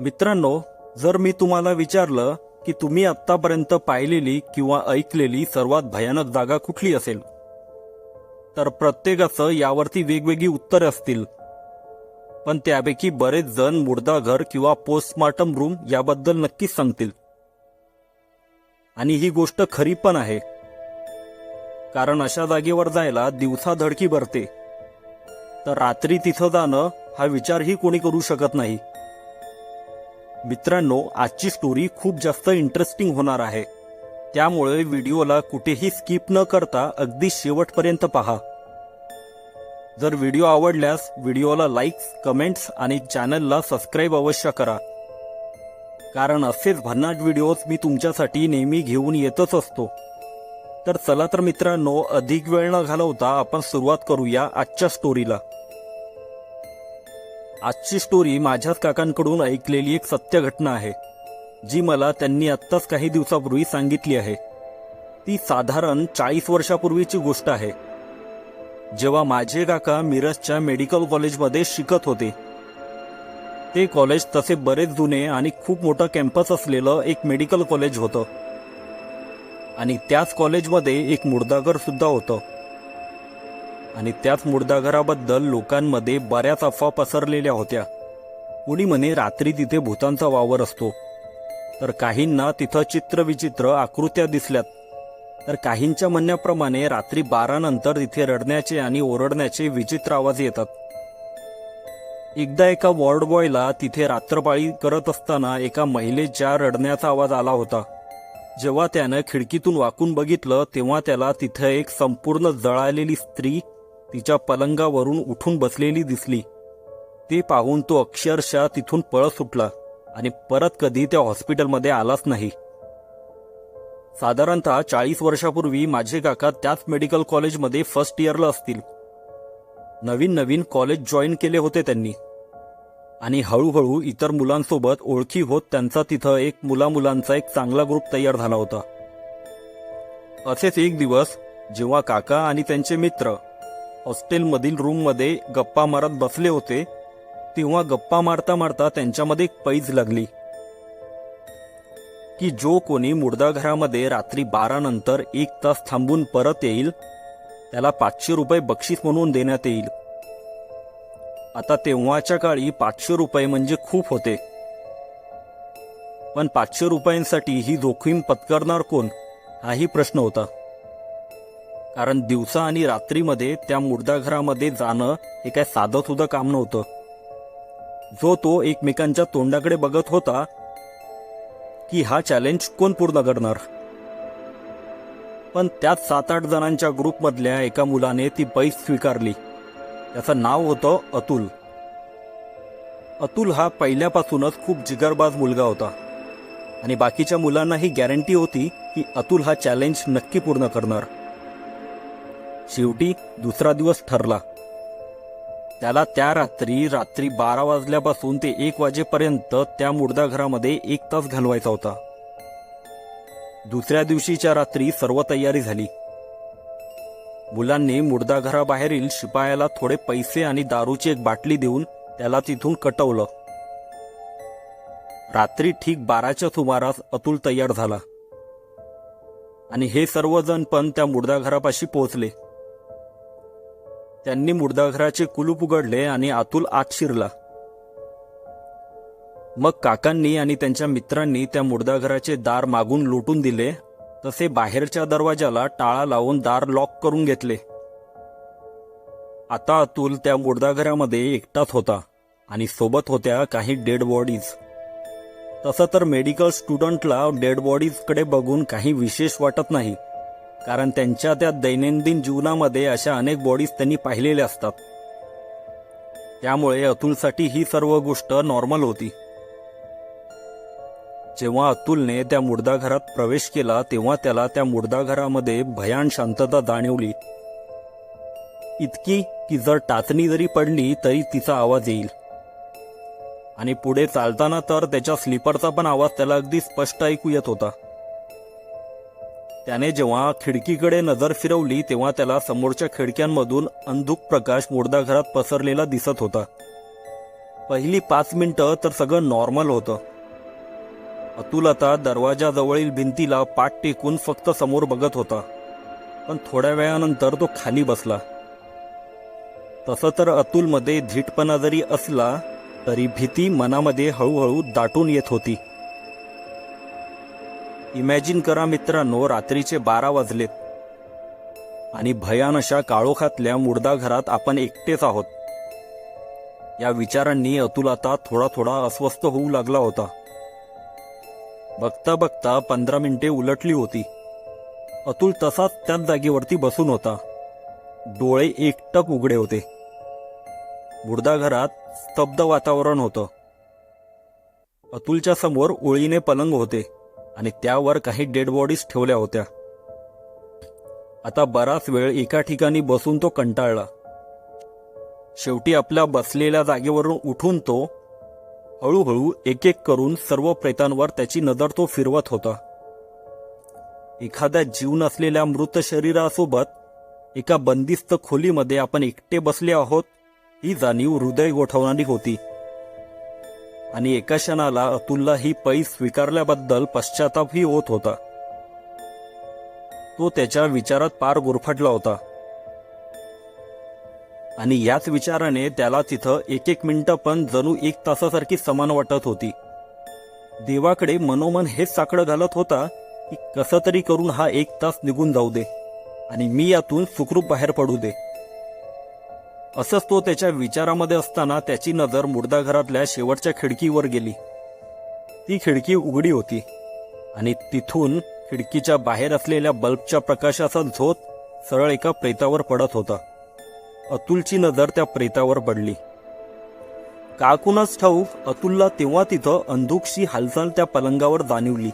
मित्रांनो जर मी तुम्हाला विचारलं की तुम्ही आत्तापर्यंत पाहिलेली किंवा ऐकलेली सर्वात भयानक जागा कुठली असेल? तर प्रत्येकाचं यावरती वेगवेगळी उत्तरे असतील. पण त्यापैकी बरेच जण मुर्दाघर किंवा पोस्टमार्टम रूम याबद्दल नक्कीच सांगतील. आणि ही गोष्ट खरी पण आहे. कारण अशा जागेवर जायला दिवसा धडकी भरते. तर रात्री तिथं जाणं हा विचारही कोणी करू शकत नाही. मित्रांनो आजची स्टोरी खूप जास्त इंटरेस्टिंग होणार आहे. त्यामुळे व्हिडिओला कुठेही स्किप न करता अगदी शेवटपर्यंत पहा. जर व्हिडिओ आवडल्यास व्हिडिओला लाईक्स कमेंट्स आणि चॅनलला सबस्क्राईब अवश्य करा. कारण असेच भन्नाट व्हिडिओज मी तुमच्यासाठी नेहमी घेऊन येतच असतो. तर चला तर मित्रांनो अधिक वेळ न घालवता आपण सुरुवात करूया आजच्या स्टोरीला आजची स्टोरी माझ्याच काकांकडून ऐकलेली एक सत्य घटना आहे जी मला त्यांनी आत्ताच काही दिवसापूर्वी सांगितली आहे. ती साधारण चाळीस वर्षापूर्वीची गोष्ट आहे. जेव्हा माझे काका मिरजच्या मेडिकल कॉलेजमध्ये शिकत होते ते कॉलेज तसे बरेच जुने आणि खूप मोठं कॅम्पस असलेलं एक मेडिकल कॉलेज होतं. आणि त्याच कॉलेजमध्ये एक मुर्दागर सुद्धा होतं. आणि त्याच मुर्दाघराबद्दल लोकांमध्ये बऱ्याच अफवा पसरलेल्या होत्या. कुणी म्हणे रात्री तिथे भूतांचा वावर असतो. तर काहींना तिथं चित्रविचित्र आकृत्या दिसल्यात. तर काहींच्या म्हणण्याप्रमाणे रात्री बारा नंतर तिथे रडण्याचे आणि ओरडण्याचे विचित्र आवाज येतात. एकदा एका वॉर्ड बॉयला तिथे रात्रपाळी करत असताना एका महिलेच्या रडण्याचा आवाज आला होता. जेव्हा त्यानं खिडकीतून वाकून बघितलं तेव्हा त्याला तिथं एक संपूर्ण जळालेली स्त्री तिच्या पलंगावरून उठून बसलेली दिसली. ते पाहून तो अक्षरशः तिथून पळत सुटला आणि परत कधी त्या हॉस्पिटलमध्ये आलाच नाही. साधारणतः चाळीस वर्षापूर्वी माझे काका त्याच मेडिकल कॉलेजमध्ये फर्स्ट इयरला असतील. नवीन नवीन कॉलेज जॉईन केले होते त्यांनी. आणि हळूहळू इतर मुलांसोबत ओळखी होत त्यांचा तिथं एक मुला मुलांचा एक चांगला ग्रुप तयार झाला होता. असेच एक दिवस जेव्हा काका आणि त्यांचे मित्र हॉस्टेलमधील रूममध्ये गप्पा मारत बसले होते तेव्हा गप्पा मारता मारता त्यांच्यामध्ये एक पैज लागली. की जो कोणी मुर्दाघरामध्ये रात्री बारा नंतर एक तास थांबून परत येईल त्याला पाचशे रुपये बक्षीस म्हणून देण्यात येईल. आता तेव्हाच्या काळी पाचशे रुपये म्हणजे खूप होते. पण पाचशे रुपयांसाठी ही जोखीम पत्करणार कोण? हाही प्रश्न होता. कारण दिवसा आणि रात्रीमध्ये त्या मुर्दाघरामध्ये जाणं हे काय साधं सुद्धा काम नव्हतं. जो तो एकमेकांच्या तोंडाकडे बघत होता की हा चॅलेंज कोण पूर्ण करणार? पण त्याच सात आठ जणांच्या ग्रुपमधल्या एका मुलाने ती बैस स्वीकारली. त्याचं नाव होतं अतुल. अतुल हा पहिल्यापासूनच खूप जिगरबाज मुलगा होता. आणि बाकीच्या मुलांना ही गॅरंटी होती की अतुल हा चॅलेंज नक्की पूर्ण करणार. शेवटी दुसरा दिवस ठरला. त्याला त्या रात्री रात्री बारा वाजल्यापासून ते एक वाजेपर्यंत त्या मुर्दा घरामध्ये एक तास घालवायचा होता. दुसऱ्या दिवशीच्या रात्री सर्व तयारी झाली. मुलांनी मुर्दा घराबाहेरील शिपायाला थोडे पैसे आणि दारूची एक बाटली देऊन त्याला तिथून कटवलं. रात्री ठीक बाराच्या सुमारास अतुल तयार झाला. आणि हे सर्वजण पण त्या मुर्दा घरापाशी पोहोचले. त्यांनी मुर्दाघराचे कुलूप उघडले आणि अतुल आत शिरला. मग काकांनी आणि त्यांच्या मित्रांनी त्या मुर्दाघराचे दार मागून लुटून दिले तसे बाहेरच्या दरवाजाला टाळा लावून दार लॉक करून घेतले. आता अतुल त्या मुर्दाघरामध्ये एकटाच होता आणि सोबत होत्या काही डेड बॉडीज. तसं तर मेडिकल स्टुडंटला डेड बॉडीजकडे बघून काही विशेष वाटत नाही कारण त्यांच्या त्या दैनंदिन जीवनामध्ये अशा अनेक बॉडीज त्यांनी पाहिलेल्या असतात. त्यामुळे अतुलसाठी ही सर्व गोष्ट नॉर्मल होती. जेव्हा अतुलने त्या मुर्दाघरात प्रवेश केला तेव्हा त्याला त्या मुर्दाघरामध्ये भयान शांतता जाणवली. इतकी की जर टाचणी जरी पडली तरी तिचा आवाज येईल. आणि पुढे चालताना तर त्याच्या स्लीपरचा पण आवाज त्याला अगदी स्पष्ट ऐकू येत होता. त्याने जेव्हा खिडकीकडे नजर फिरवली तेव्हा त्याला समोरच्या खिडक्यांमधून अंधुक प्रकाश मुर्दा घरात पसरलेला दिसत होता. पहिली पाच मिनिटं तर सगळं नॉर्मल होतं. अतुल आता दरवाजाजवळील भिंतीला पाठ टेकून फक्त समोर बघत होता. पण थोड्या वेळानंतर तो खाली बसला. तसं तर अतुलमध्ये धीटपणा जरी असला तरी भीती मनामध्ये हळूहळू दाटून येत होती. इमॅजिन करा मित्रांनो रात्रीचे बारा वाजलेत. आणि भयान अशा काळोखातल्या मुर्दा घरात आपण एकटेच आहोत. या विचारांनी अतुल आता थोडा थोडा अस्वस्थ होऊ लागला होता. बघता बघता पंधरा मिनिटे उलटली होती. अतुल तसाच त्याच जागेवरती बसून होता. डोळे एकटक उघडे होते. मुर्दा घरात स्तब्ध वातावरण होतं. अतुलच्या समोर ओळीने पलंग होते. आणि त्यावर काही डेड बॉडीज ठेवल्या होत्या. आता बराच वेळ एका ठिकाणी बसून तो कंटाळला. शेवटी आपल्या बसलेल्या जागेवरून उठून तो हळूहळू एक एक करून सर्व प्रेतांवर त्याची नजर तो फिरवत होता. एखाद्या जीव नसलेल्या मृत शरीरासोबत एका बंदिस्त खोलीमध्ये आपण एकटे बसले आहोत ही जाणीव हृदय गोठवणारी होती. आणि एका क्षणाला अतुलला ही पै स्वीकारल्याबद्दल पश्चातापही होत होता. तो त्याच्या विचारात पार गुरफटला होता. आणि याच विचाराने त्याला तिथं एक एक मिनिटं पण जणू एक तासासारखी समान वाटत होती. देवाकडे मनोमन हेच साकडं घालत होता की कसं तरी करून हा एक तास निघून जाऊ दे आणि मी यातून सुखरूप बाहेर पडू दे. असंच तो त्याच्या विचारामध्ये असताना त्याची नजर मुर्दा घरातल्या शेवटच्या खिडकीवर गेली. ती खिडकी उघडी होती आणि तिथून खिडकीच्या बाहेर असलेल्या बल्बच्या प्रकाशाचा झोत सरळ एका प्रेतावर पडत होता. अतुलची नजर त्या प्रेतावर पडली. काकूनच ठाऊक अतुलला तेव्हा तिथं अंधुकशी हालचाल त्या पलंगावर जाणवली.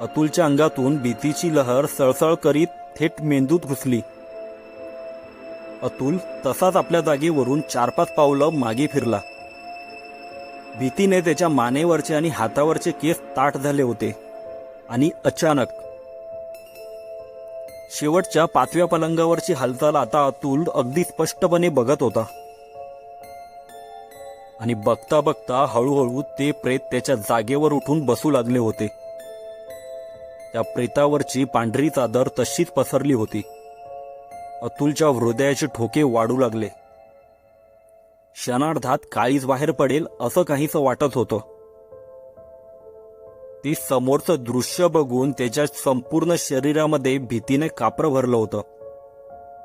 अतुलच्या अंगातून भीतीची लहर सळसळ करीत थेट मेंदूत घुसली. अतुल तसाच आपल्या जागेवरून चार पाच पावलं मागे फिरला. भीतीने त्याच्या मानेवरचे आणि हातावरचे केस ताट झाले होते आणि अचानक शेवटच्या पाचव्या पलंगावरची हालचाल आता अतुल अगदी स्पष्टपणे बघत होता. आणि बघता बघता हळूहळू ते प्रेत त्याच्या जागेवर उठून बसू लागले होते. त्या प्रेतावरची पांढरी चादर तशीच पसरली होती. अतुलच्या हृदयाचे ठोके वाढू लागले. क्षणार्धात काळीज बाहेर पडेल असं काहीसं वाटत होतं. ती समोरचं दृश्य बघून त्याच्या संपूर्ण शरीरामध्ये भीतीने कापरं भरलं होतं.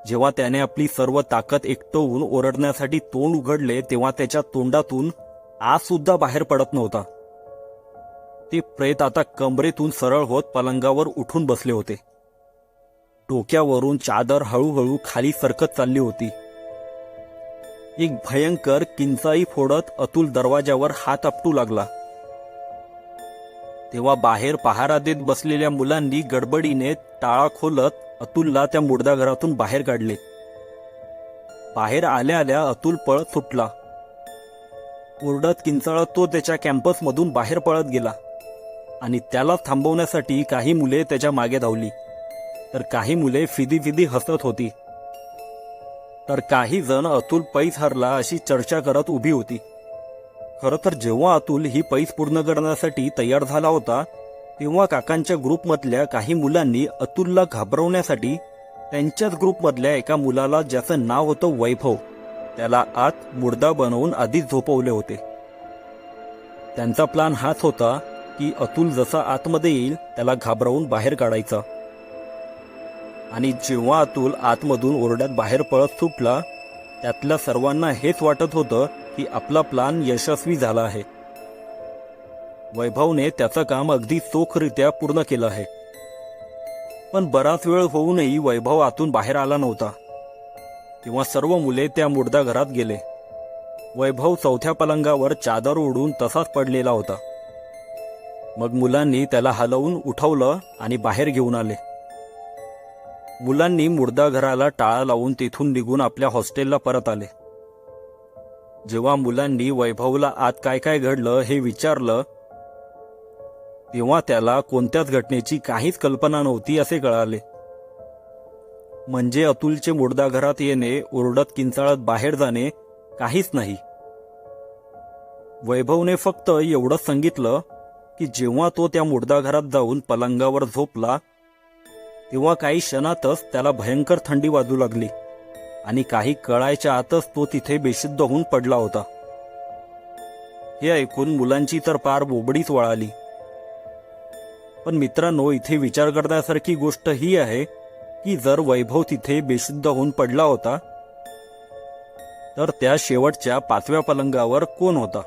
जेव्हा त्याने आपली सर्व ताकद एकटवून ओरडण्यासाठी तोंड उघडले तेव्हा त्याच्या तोंडातून आज सुद्धा बाहेर पडत नव्हता. ते प्रेत आता कमरेतून सरळ होत पलंगावर उठून बसले होते. डोक्यावरून चादर हळूहळू खाली सरकत चालली होती. एक भयंकर किंचाई फोडत अतुल दरवाजावर हात आपटू लागला. तेव्हा बाहेर पहारा देत बसलेल्या मुलांनी गडबडीने टाळा खोलत अतुलला त्या मुडदा घरातून बाहेर काढले. बाहेर आल्या आल्या अतुल पळत सुटला. ओरडत किंचाळत तो त्याच्या कॅम्पसमधून बाहेर पळत गेला आणि त्याला थांबवण्यासाठी काही मुले त्याच्यामागे धावली. तर काही मुले फिदी फिदी हसत होती. तर काही जण अतुल पैस हरला अशी चर्चा करत उभी होती. खरं तर जेव्हा अतुल ही पैस पूर्ण करण्यासाठी तयार झाला होता तेव्हा काकांच्या ग्रुपमधल्या काही मुलांनी अतुलला घाबरवण्यासाठी त्यांच्याच ग्रुपमधल्या एका मुलाला ज्याचं नाव होतं वैभव त्याला आत मुर्दा बनवून आधीच झोपवले होते. त्यांचा प्लान हाच होता की अतुल जसा आतमध्ये येईल त्याला घाबरवून बाहेर काढायचा. आणि जेव्हा अतुल आतमधून ओरड्यात बाहेर पळत सुटला त्यातल्या सर्वांना हेच वाटत होतं की आपला प्लान यशस्वी झाला आहे. वैभवने त्याचं काम अगदी चोखरित्या पूर्ण केलं आहे. पण बराच वेळ होऊनही वैभव आतून बाहेर आला नव्हता. तेव्हा सर्व मुले त्या मुर्दा घरात गेले. वैभव चौथ्या पलंगावर चादर ओढून तसाच पडलेला होता. मग मुलांनी त्याला हलवून उठवलं आणि बाहेर घेऊन आले. मुलांनी मुर्दा घराला टाळा लावून तिथून निघून आपल्या हॉस्टेलला परत आले. जेव्हा मुलांनी वैभवला आत काय काय घडलं हे विचारलं तेव्हा त्याला कोणत्याच घटनेची काहीच कल्पना नव्हती असे कळाले. म्हणजे अतुलचे मुर्दा घरात येणे ओरडत किंचाळत बाहेर जाणे काहीच नाही. वैभवने फक्त एवढंच सांगितलं की जेव्हा तो त्या मुर्दा घरात जाऊन पलंगावर झोपला तेव्हा काही क्षणातच त्याला भयंकर थंडी वाजू लागली. आणि काही कळायच्या आतच तो तिथे बेशुद्ध होऊन पडला होता. हे ऐकून मुलांची तर पार बोबडीच वळाली. पण मित्रांनो इथे विचार करण्यासारखी गोष्ट ही आहे की जर वैभव तिथे बेशुद्ध होऊन पडला होता तर त्या शेवटच्या पाचव्या पलंगावर कोण होता?